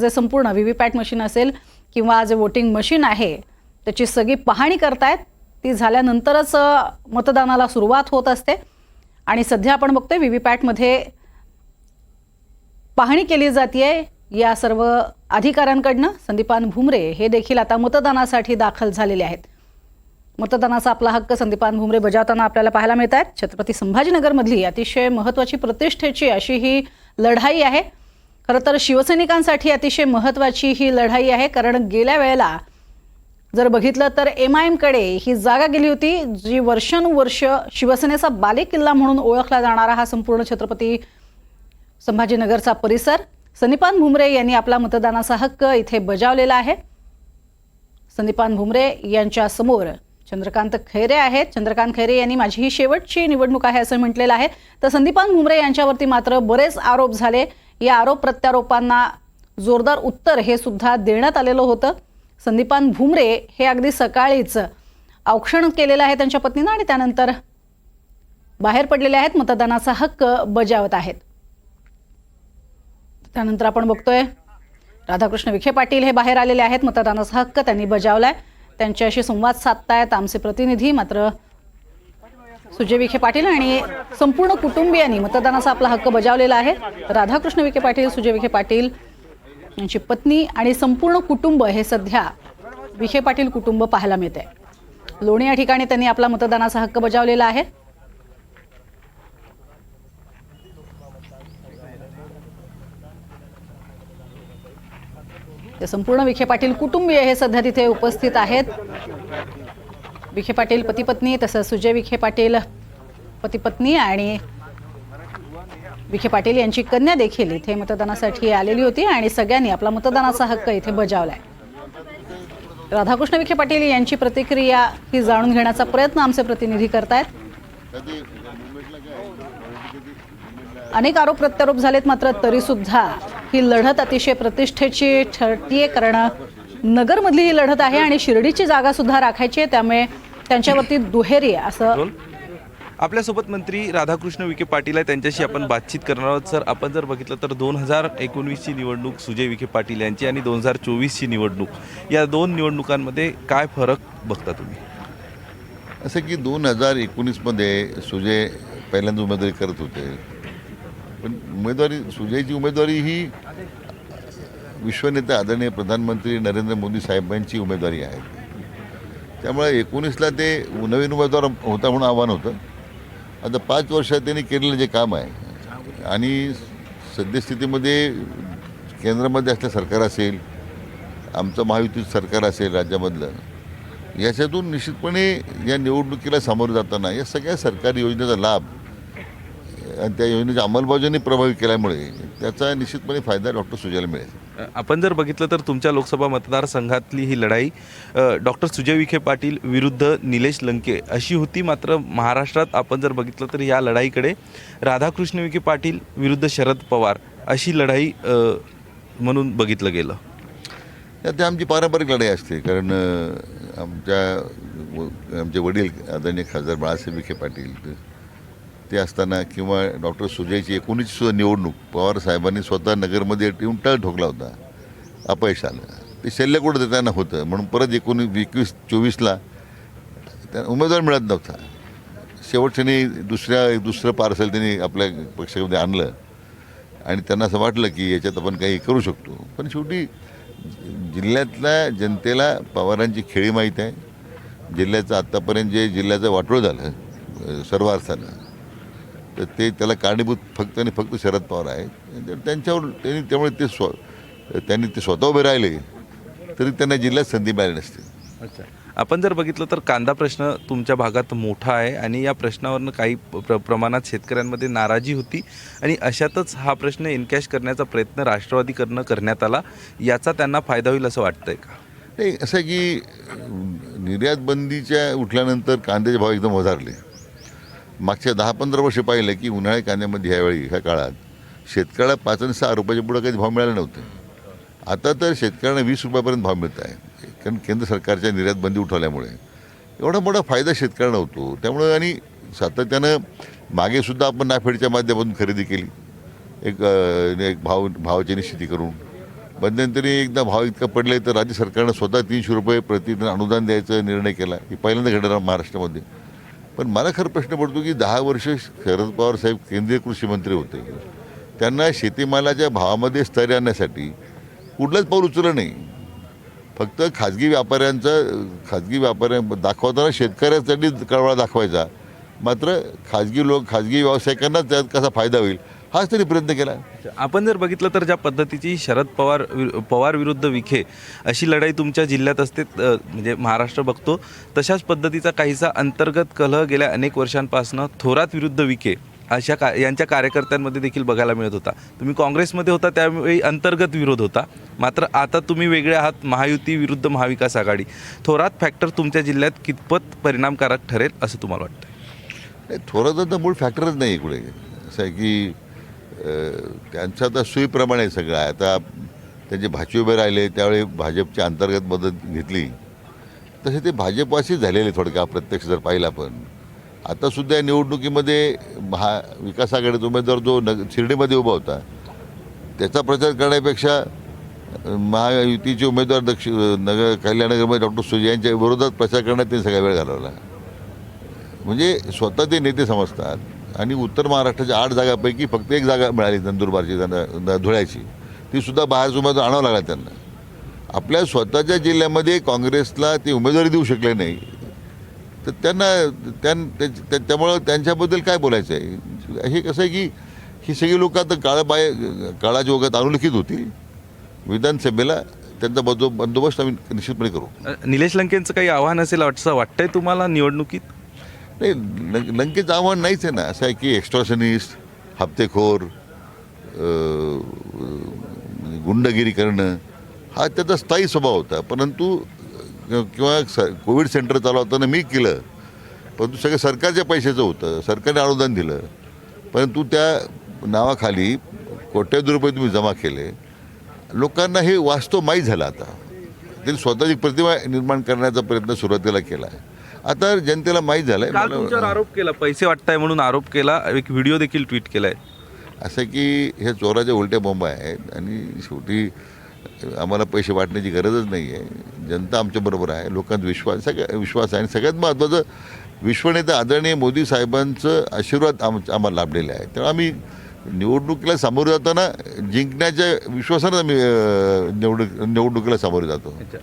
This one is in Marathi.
जे संपूर्ण व्ही व्ही पॅट मशीन असेल किंवा जे वोटिंग मशीन आहे त्याची सगळी पाहणी करतायत ती झाल्यानंतरच मतदानाला सुरुवात होत असते. आणि सध्या आपण बघतोय व्ही व्ही पॅटमध्ये पाहणी केली जाते या सर्व अधिकाऱ्यांकडनं. संदीपान भुमरे हे देखील आता मतदानासाठी दाखल झालेले आहेत. मतदानाचा आपला हक्क संदीपान भुमरे बजावताना आपल्याला पाहायला मिळत आहेत छत्रपती संभाजीनगरमधली अतिशय महत्त्वाची प्रतिष्ठेची अशी ही लढाई आहे. खरं तर शिवसैनिकांसाठी अतिशय महत्त्वाची ही लढाई आहे कारण गेल्या वेळेला जर बघितलं तर एम आय एमकडे ही जागा गेली होती जी वर्षानुवर्ष शिवसेनेचा बालेकिल्ला म्हणून ओळखला जाणारा हा संपूर्ण छत्रपती संभाजीनगरचा परिसर. सनिपान भुमरे यांनी आपला मतदानाचा हक्क इथे बजावलेला आहे. संदीपान भुमरे यांच्या समोर चंद्रकांत खैरे आहेत. चंद्रकांत खैरे यांनी माझी ही शेवटची निवडणूक आहे असं म्हटलेलं आहे. तर संदीपान भुमरे यांच्यावरती मात्र बरेच आरोप झाले. या आरोप प्रत्यारोपांना जोरदार उत्तर हे सुद्धा देण्यात आलेलं होतं. संदीपान भुमरे हे अगदी सकाळीच औक्षण केलेलं आहे त्यांच्या पत्नीनं आणि त्यानंतर बाहेर पडलेले आहेत. मतदानाचा हक्क बजावत आहेत. त्यानंतर आपण बघतोय राधाकृष्ण विखे पाटील हे बाहेर आलेले आहेत. मतदानाचा हक्क त्यांनी बजावलाय. त्यांच्याशी संवाद साधतायत आमचे प्रतिनिधी मात्र सुजय विखे पाटील आणि संपूर्ण कुटुंबियांनी मतदानाचा आपला हक्क बजावलेला आहे. राधाकृष्ण विखे पाटील सुजय विखे पाटील यांची पत्नी आणि संपूर्ण कुटुंब हे सध्या विखे पाटील कुटुंब पाहायला मिळते लोणी या ठिकाणी त्यांनी आपला मतदानाचा हक्क बजावलेला आहे. ते संपूर्ण विखे पाटील कुटुंबीय हे सध्या तिथे उपस्थित आहेत. विखे पाटील पतीपत्नी तसंच सुजय विखे पाटील पतीपत्नी आणि विखे पाटील यांची कन्या देखील इथे मतदानासाठी आलेली होती आणि सगळ्यांनी आपला मतदानाचा हक्क इथे बजावलाय. राधाकृष्ण विखे पाटील यांची प्रतिक्रिया ही जाणून घेण्याचा प्रयत्न आमचे प्रतिनिधी करतायत. अनेक आरोप प्रत्यारोप झालेत मात्र तरी सुद्धा ही लढत अतिशय प्रतिष्ठेची ठरतीये करणं नगरमधली ही लढत आहे आणि शिर्डीची जागा सुद्धा राखायची आहे. त्यामुळे त्यांच्यावरती दुहेरी असं आपल्यासोबत मंत्री राधाकृष्ण विखे पाटील आहे त्यांच्याशी आपण बातचीत करणार आहोत. सर आपण जर बघितलं तर दोन हजार एकोणवीसची निवडणूक सुजय विखे पाटील यांची आणि दोन हजार चोवीसची निवडणूक. या दोन निवडणुकांमध्ये काय फरक बघता तुम्ही? असं की दोन हजार एकोणीसमध्ये सुजय पहिल्यांदा उमेदवारी करत होते. पण उमेदवारी सुजयची उमेदवारी ही विश्वनेते आदरणीय प्रधानमंत्री नरेंद्र मोदी साहेबांची उमेदवारी आहे. त्यामुळे एकोणीसला ते नवीन उमेदवार होता म्हणून आव्हान होतं. आता पाच वर्षात त्यांनी केलेलं जे काम आहे आणि सद्यस्थितीमध्ये केंद्रामध्ये असलं सरकार असेल आमचं महायुतीचं सरकार असेल राज्यामधलं याच्यातून निश्चितपणे या निवडणुकीला सामोरं जाताना या सगळ्या सरकारी योजनेचा लाभ आणि त्या योजनेची अंमलबजावणी प्रभावी केल्यामुळे त्याचा निश्चितपणे फायदा डॉक्टर सुजयला मिळेल. आपण जर बघितलं तर तुमच्या लोकसभा मतदारसंघातली ही लढाई डॉक्टर सुजय विखे पाटील विरुद्ध निलेश लंके अशी होती. मात्र महाराष्ट्रात आपण जर बघितलं तर या लढाईकडे राधाकृष्ण विखे पाटील विरुद्ध शरद पवार अशी लढाई म्हणून बघितलं गेलं. त्या ते आमची पारंपरिक लढाई असते. कारण आमच्या आमचे वडील आदरणीय खासदार बाळासाहेब विखे पाटील ते- असताना किंवा डॉक्टर सुजयची एकोणीसची सुद्धा निवडणूक पवार साहेबांनी स्वतः नगरमध्ये येऊन टळ ठोकला होता अपयश आलं. ते शल्यकोट कुठं होतं? म्हणून परत एकोणीस एकवीस चोवीसला त्या उमेदवार मिळत नव्हता. शेवटच्यानी दुसऱ्या दुसरं पार्सल त्यांनी आपल्या पक्षामध्ये आणलं. आणि त्यांना असं वाटलं की याच्यात आपण काही करू शकतो. पण शेवटी जिल्ह्यातल्या जनतेला पवारांची खेळी माहीत आहे. जिल्ह्याचं आत्तापर्यंत जे जिल्ह्याचं वाटोळ झालं सर्वार्थानं सर्व अर्थानं. तर ते त्याला कारणीभूत फक्त आणि फक्त शरद पवार आहेत. त्यांच्यावर त्यांनी त्यामुळे ते स्व त्यांनी ते स्वतः उभे राहिले तरी त्यांना जिल्ह्यात संधी मिळाली नसते. अच्छा. आपण जर बघितलं तर कांदा प्रश्न तुमच्या भागात मोठा आहे आणि या प्रश्नावरनं काही प्र प्रमाणात शेतकऱ्यांमध्ये नाराजी होती आणि अशातच हा प्रश्न एनकॅश करण्याचा प्रयत्न राष्ट्रवादीकडनं करण्यात आला. याचा त्यांना फायदा होईल असं वाटतंय का? नाही असं आहे की अं, निर्यात बंदीच्या उठल्यानंतर कांद्याचे भाव एकदम वधारले. मागच्या दहा पंधरा वर्ष पाहिलं की उन्हाळी कांद्यामध्ये ह्यावेळी ह्या काळात शेतकऱ्याला पाच आणि सहा रुपयाच्या पुढं काही भाव मिळाला नव्हते. आता तर शेतकऱ्यांना वीस रुपयापर्यंत भाव मिळत आहे. कारण केंद्र सरकारच्या निर्यात बंदी उठवल्यामुळे. एवढा मोठा फायदा शेतकऱ्यांना होतो. त्यामुळं आणि सातत्यानं मागेसुद्धा आपण नाफेडच्या माध्यमातून खरेदी केली. एक एक भाव भावाची निश्चिती करून. मध्यंतरी एकदा भाव इतका पडले तर राज्य सरकारनं स्वतः तीनशे रुपये प्रतिदिन अनुदान द्यायचा निर्णय केला. ही पहिल्यांदा घडणार महाराष्ट्रामध्ये. पण मला खरं प्रश्न पडतो की दहा वर्ष शरद पवार साहेब केंद्रीय कृषी मंत्री होते. त्यांना शेतीमालाच्या भावामध्ये स्थैर्य आणण्यासाठी कुठलंच पाऊल उचललं नाही. फक्त खाजगी व्यापाऱ्यांचा खाजगी व्यापाऱ्या दाखवताना शेतकऱ्यांसाठी कळवळा दाखवायचा. मात्र खाजगी लोक खाजगी व्यावसायिकांना त्यात कसा फायदा होईल? हाच त्यांनी प्रयत्न केला. आपण जर बघितलं तर ज्या पद्धतीची शरद पवार पवार विरुद्ध विखे अशी लढाई तुमच्या जिल्ह्यात असते म्हणजे महाराष्ट्र बघतो तशाच पद्धतीचा काहीसा अंतर्गत कलह गेल्या अनेक वर्षांपासून थोरात विरुद्ध विखे अशा का यांच्या कार्यकर्त्यांमध्ये देखील बघायला मिळत होता. तुम्ही काँग्रेसमध्ये होता त्यावेळी अंतर्गत विरोध होता. मात्र आता तुम्ही वेगळे आहात महायुती विरुद्ध महाविकास आघाडी. थोरात फॅक्टर तुमच्या जिल्ह्यात कितपत परिणामकारक ठरेल असं तुम्हाला वाटतं नाही थोरात तर मूळ फॅक्टरच नाही इकडे. असं आहे की त्यांचं आता सुईप्रमाणे सगळं. आहे आता त्यांचे भाजी उभे राहिले त्यावेळी भाजपची अंतर्गत मदत घेतली. तसे ते भाजपवासी झालेले थोडक्या प्रत्यक्ष जर पाहिलं आपण. आतासुद्धा या निवडणुकीमध्ये महाविकास आघाडीचा उमेदवार जो नग शिर्डीमध्ये उभा होता त्याचा प्रचार करण्यापेक्षा महायुतीचे उमेदवार दक्ष नगर कल्याणनगरमध्ये डॉक्टर सुजय यांच्या विरोधात प्रचार करण्यात त्यांनी सगळा वेळ घालवला. म्हणजे स्वतः ते नेते समजतात. आणि उत्तर महाराष्ट्राच्या आठ जागापैकी फक्त एक जागा मिळाली नंदुरबारची त्यांना धुळ्याची. ती सुद्धा बाहेरचा आणावं लागला त्यांना. आपल्या स्वतःच्या जिल्ह्यामध्ये काँग्रेसला ते उमेदवारी देऊ शकले नाही. तर त्यांना त्यां त्या- त्या- त्यामुळं त्यांच्याबद्दल काय बोलायचं आहे? हे कसं आहे की ही सगळी लोक आता काळाबाय काळाच्या ओघात अनुलिखित होतील. विधानसभेला त्यांचा बंदो बंदोबस्त आम्ही निश्चितपणे करू. निलेश लंकेंचं काही आव्हान असेल असं वाटतंय तुम्हाला निवडणुकीत? नाही लंक लंकेचं आव्हान नाहीच आहे ना. असं आहे की एक्स्ट्रॉशनिस्ट हप्तेखोर म्हणजे गुंडगिरी करणं हा त्याचा स्थायी स्वभाव होता. परंतु किंवा स कोविड सेंटर चालवताना मी केलं. परंतु सगळं सरकारच्या पैशाचं होतं. सरकारने अनुदान दिलं. परंतु त्या नावाखाली कोट्यावधी रुपये तुम्ही जमा केले. लोकांना हे वास्तव माहीत झालं आता. त्यांनी स्वतःची प्रतिमा निर्माण करण्याचा प्रयत्न सुरुवातीला केला. आहे आता जनतेला माहीत झालं काल तुमच्यावर आहे आरोप केला पैसे वाटताय म्हणून आरोप केला एक व्हिडिओ देखील ट्विट केलाय. असं की हे चोराच्या उलट्या बॉम्ब आहेत आणि शेवटी आम्हाला पैसे वाटण्याची गरजच नाही आहे जनता आमच्याबरोबर आहे लोकांचा विश्वास सगळ्या विश्वास आहे. आणि सगळ्यात महत्त्वाचं विश्वनेता आदरणीय मोदी साहेबांचं आशीर्वाद आम आम्हाला लाभलेले आहे. त्यामुळे आम्ही निवडणुकीला सामोरे जाताना जिंकण्याच्या विश्वासानं आम्ही निवडणूक निवडणुकीला सामोरे जातो.